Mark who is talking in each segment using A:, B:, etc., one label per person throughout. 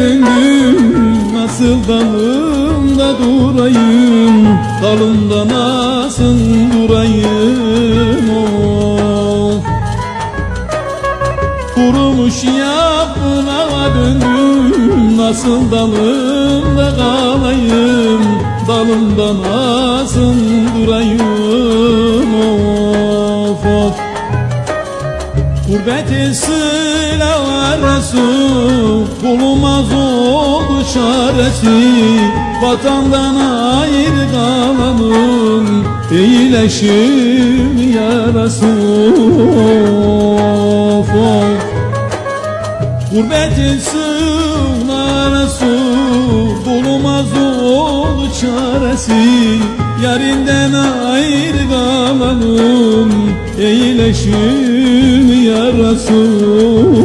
A: Döndüm Nasıl dalımda durayım? Dalımda nasıl durayım? Of Kurumuş yaprağa döndüm Nasıl dalımda kalayım? Dalımda nasıl durayım? Of of. Gurbeti sıla Resul Bulunmaz oldu çaresi. Vatandan ayrı kalanın İyileşim ya Resul of, of. Gurbeti sıla Resul Bulunmaz oldu çaresi. Yarinden ayrı kalanım Eyleşim ya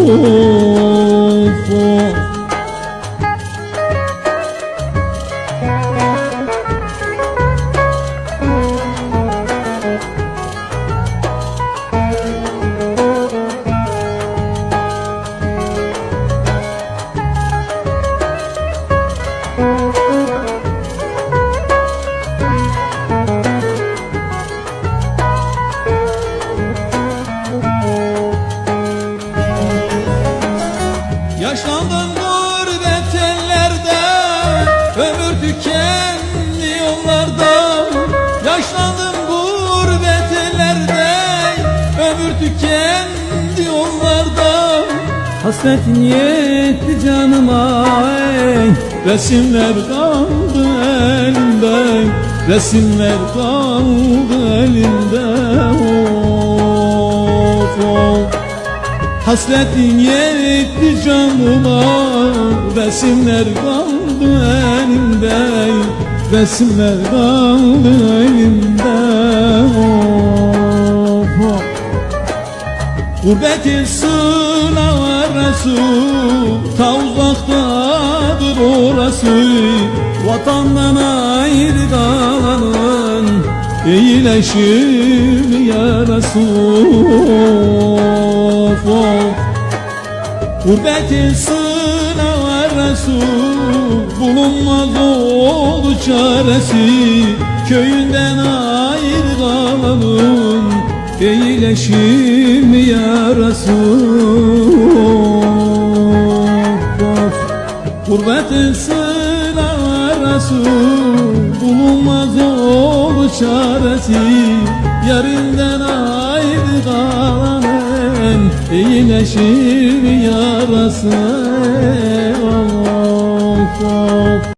A: Resul Yaşlandım gurbet ellerde Ömür tükendi yollarda. Yaşlandım gurbet ellerde Ömür tükendi yollarda. Hasretin yetti canıma ey. Resimler kaldı elimde Resimler kaldı elimde Of of Hasretin yetti canıma Resimler kaldı elimde Resimler kaldı elimde of, of. Gurbetin sıla Resul Ta uzaktadır orası Vatandan İyileşim ya Resul. Gurbetin sıla Resul Bulunmaz oldu çaresi Köyünden ayrı kalanın Eyleşim ya Resul. Gurbetin sıla Resul Bulunmaz oldu çaresi Yerinden ayrı kalanın Eyleşim ya Resul of, of.